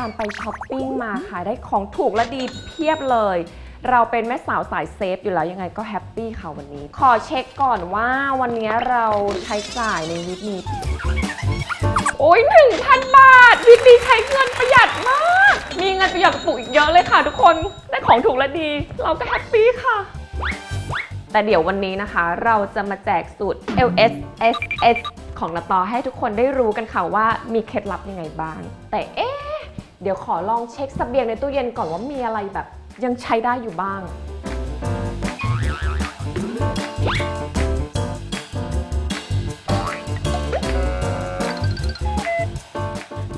ตาลไปช้อปปิ้งมาค่ะ ได้ของถูกและดีเพียบเลย เราเป็นแม่สาวสายเซฟอยู่แล้วยังไงก็แฮปปี้ค่ะวันนี้ ขอเช็คก่อนว่าวันนี้เราใช้จ่ายในวิกนี้ โอ้ย1,000 บาทวิกนี้ใช้เงินประหยัดมาก มีเงินประหยัดกระปุกอีกเยอะเลยค่ะ ทุกคนได้ของถูกและดี เราก็แฮปปี้ค่ะแต่เดี๋ยววันนี้นะคะ เราจะมาแจกสูตร LS SS ของนาตอให้ทุกคนได้รู้กันค่ะว่ามีเคล็ดลับยังไงบ้าง แต่เอ๊ะ เดี๋ยวขอลองเช็คเสบียงในตู้เย็นก่อนว่ามีอะไรแบบ ยังใช้ได้อยู่บ้าง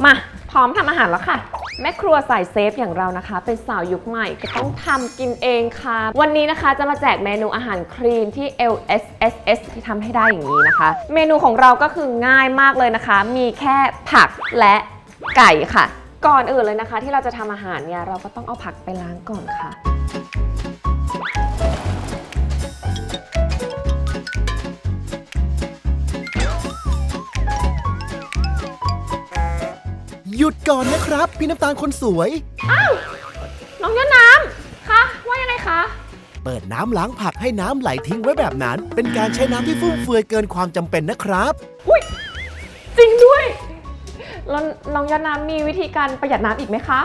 มาพร้อมทำอาหารแล้วค่ะ แม่ครัวสายเซฟอย่างเรานะคะ เป็นสาวยุคใหม่ก็ต้องทำกินเองค่ะ วันนี้นะคะจะมาแจกเมนูอาหารคลีนที่ LSSS ที่ทำให้ได้อย่างนี้นะคะ เมนูของเราก็คือง่ายมากเลยนะคะ มีแค่ผักและไก่ค่ะ ก่อนอื่นเลยนะคะ ที่เราจะทำอาหารเนี่ยเราก็ต้องเอาผักไปล้างก่อนค่ะ หยุดก่อนนะครับ พี่น้ำตาลคนสวย น้องยอดน้ำคะว่ายังไงคะ เปิดน้ำล้างผักให้น้ำไหลทิ้งไว้แบบนั้น เป็นการใช้น้ำที่ฟุ่มเฟือยเกินความจำเป็นนะครับ อุ้ยจริงด้วย แล้วน้องยอดน้ำมีวิธีการประหยัดน้ำอีกไหมคะ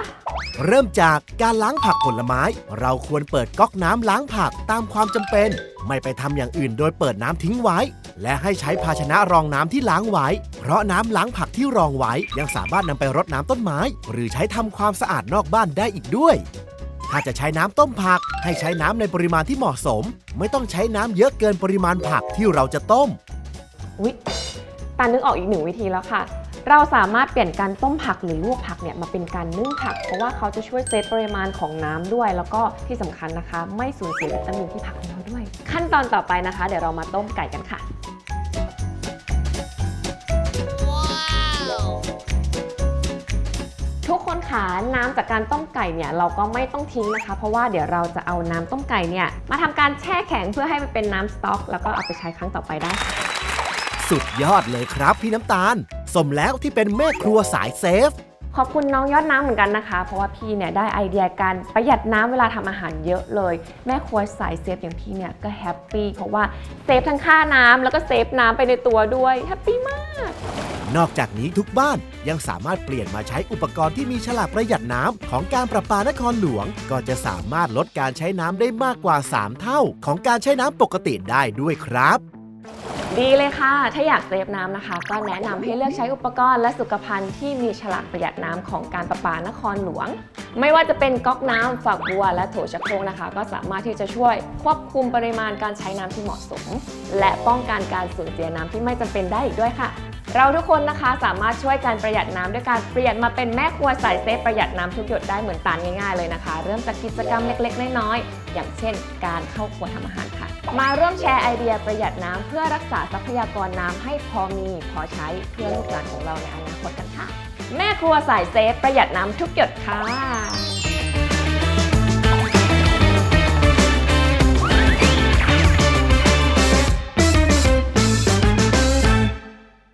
เริ่มจากการล้างผักผลไม้ เราควรเปิดก๊อกน้ำล้างผักตามความจำเป็น ไม่ไปทำอย่างอื่นโดยเปิดน้ำทิ้งไว้ และให้ใช้ภาชนะรองน้ำที่ล้างไว้ เพราะน้ำล้างผักที่รองไว้ยังสามารถนำไปรดน้ำต้นไม้ หรือใช้ทำความสะอาดนอกบ้านได้อีกด้วย ถ้าจะใช้น้ำต้มผัก ให้ใช้น้ำในปริมาณที่เหมาะสม ไม่ต้องใช้น้ำเยอะเกินปริมาณผักที่เราจะต้ม อุ๊ยตานึกออกอีกหนึ่งวิธีแล้วค่ะ เราสามารถเปลี่ยนการต้มผักหรือลวกผักเนี่ยมาเป็นการนึ่งผัก เพราะว่าเขาจะช่วยเซฟปริมาณของน้ำด้วย แล้วก็ที่สำคัญนะคะ ไม่สูญเสียวิตามินที่ผักของเราด้วย ขั้นตอนต่อไปนะคะ เดี๋ยวเรามาต้มไก่กันค่ะทุกคนคะน้ำจากการต้มไก่เนี่ยเราก็ไม่ต้องทิ้งนะคะ เพราะว่าเดี๋ยวเราจะเอาน้ำต้มไก่เนี่ยมาทำการแช่แข็งเพื่อให้มันเป็นน้ำสต๊อก แล้วก็เอาไปใช้ครั้งต่อไปได้ค่ะ สุดยอดเลยครับพี่น้ำตาล สมแล้วที่เป็นแม่ครัวสายเซฟ ขอบคุณน้องยอดน้ำเหมือนกันนะคะ เพราะว่าพี่เนี่ยได้ไอเดียการประหยัดน้ำเวลาทำอาหารเยอะเลย แม่ครัวสายเซฟอย่างพี่เนี่ยก็แฮปปี้เพราะว่าเซฟทั้งค่าน้ำแล้วก็เซฟน้ำไปในตัวด้วยแฮปปี้มาก นอกจากนี้ทุกบ้านยังสามารถเปลี่ยนมาใช้อุปกรณ์ที่มีฉลากประหยัดน้ำของการประปานครหลวง ก็จะสามารถลดการใช้น้ำได้มากกว่า 3 เท่า ของการใช้น้ำปกติได้ด้วยครับ ดีเลยค่ะ ถ้าอยากเซฟน้ำนะคะ ก็แนะนำให้เลือกใช้อุปกรณ์และสุขภัณฑ์ที่มีฉลากประหยัดน้ำของการประปานครหลวง ไม่ว่าจะเป็นก๊อกน้ำฝักบัว และโถชักโครกนะคะ ก็สามารถที่จะช่วยควบคุมปริมาณการใช้น้ำที่เหมาะสม และป้องกันการสูญเสียน้ำที่ไม่จำเป็นได้อีกด้วยค่ะ เราทุกคนนะคะสามารถช่วยการประหยัดน้ำด้วยการเปลี่ยนมาเป็นแม่ครัวสายเซฟประหยัดน้ำทุกหยดได้เหมือนตาลง่ายๆเลยนะคะ เริ่มจากกิจกรรมเล็กๆ น้อยๆอย่างเช่น การเข้าครัวทำอาหารค่ะ มาร่วมแชร์ไอเดียประหยัดน้ำเพื่อรักษาทรัพยากรน้ำให้พอมีพอใช้เพื่อลูกหลานของเราในอนาคตกันค่ะ แม่ครัวสายเซฟประหยัดน้ำทุกหยดค่ะ